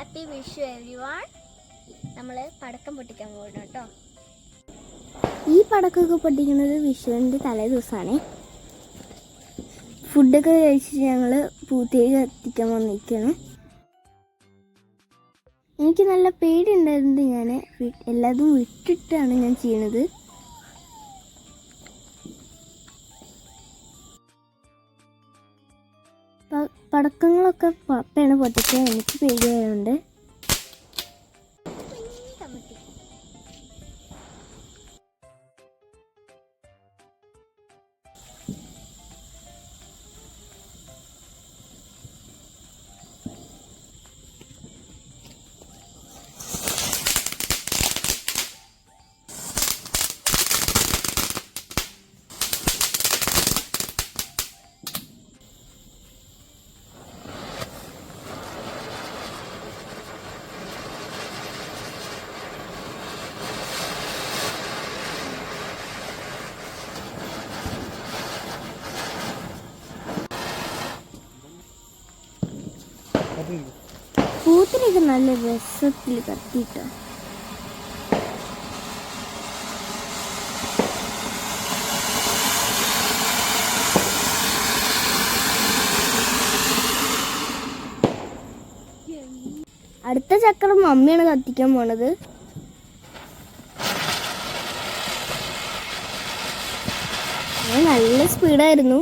Happy wish every one നമ്മൾ പടക്കം പൊട്ടിക്കാൻ പോകണം കേട്ടോ. ഈ പടക്കമൊക്കെ പൊട്ടിക്കുന്നത് വിഷുവിന്റെ തലേ ദിവസമാണ് ഫുഡൊക്കെ കഴിച്ചിട്ട് ഞങ്ങൾ പൂത്തേക്ക് എത്തിക്കാൻ വന്നിരിക്കുകയാണ് എനിക്ക് നല്ല പേടി ഞാൻ എല്ലാതും വിട്ടിട്ടാണ് ഞാൻ ചെയ്യണത്. പടക്കങ്ങളൊക്കെ പപ്പയാണ് പൊട്ടിക്കുക എനിക്ക് പേടിയായതുകൊണ്ട് പൂത്തിനൊക്കെ നല്ല രസത്തിൽ കത്തിട്ടോ അടുത്ത ചക്രം മമ്മിയാണ് കത്തിക്കാൻ പോണത്. നല്ല സ്പീഡായിരുന്നു.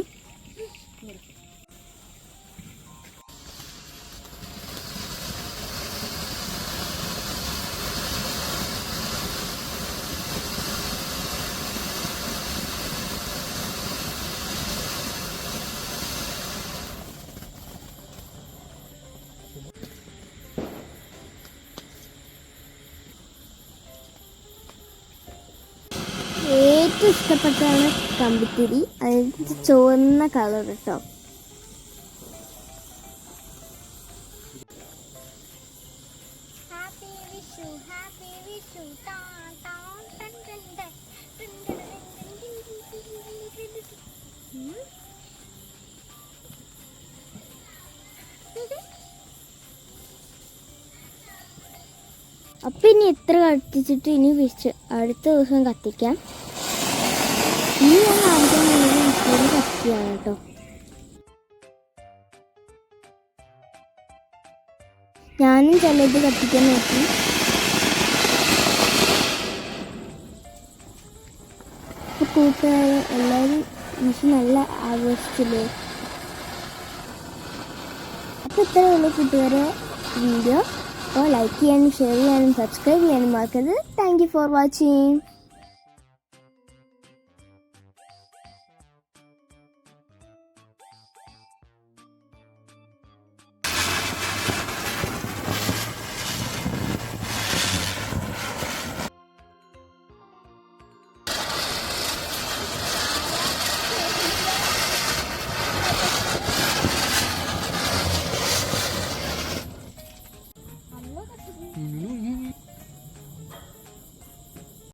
ഏറ്റവും ഇഷ്ടപ്പെട്ടതാണ് കമ്പിത്തിരി അതിന്റെ ചുവന്ന കളർ കേട്ടോ ഹാപ്പി വിഷു ഹാപ്പി വിഷു താ താ അപ്പൊ ഇനി എത്ര കത്തിച്ചിട്ട് ഇനി വിഷ് അടുത്ത ദിവസം കത്തിക്കാം. ഇനി ഞാൻ കാണിക്കാൻ കത്തിയാണ് കേട്ടോ. ഞാനും ചിലത് കത്തിക്കാൻ നോക്കി. അപ്പൊ കൂട്ടുകാരെ എല്ലാവരും വിഷു നല്ല ആഘോഷിച്ചില്ലേ? അപ്പോൾ ഇത്രയുള്ള കൂട്ടുകാരെ വീഡിയോ. மறக்காமல் like and share and subscribe and மறக்கிறது தேங்க்யூ ஃபார் வாட்சிங்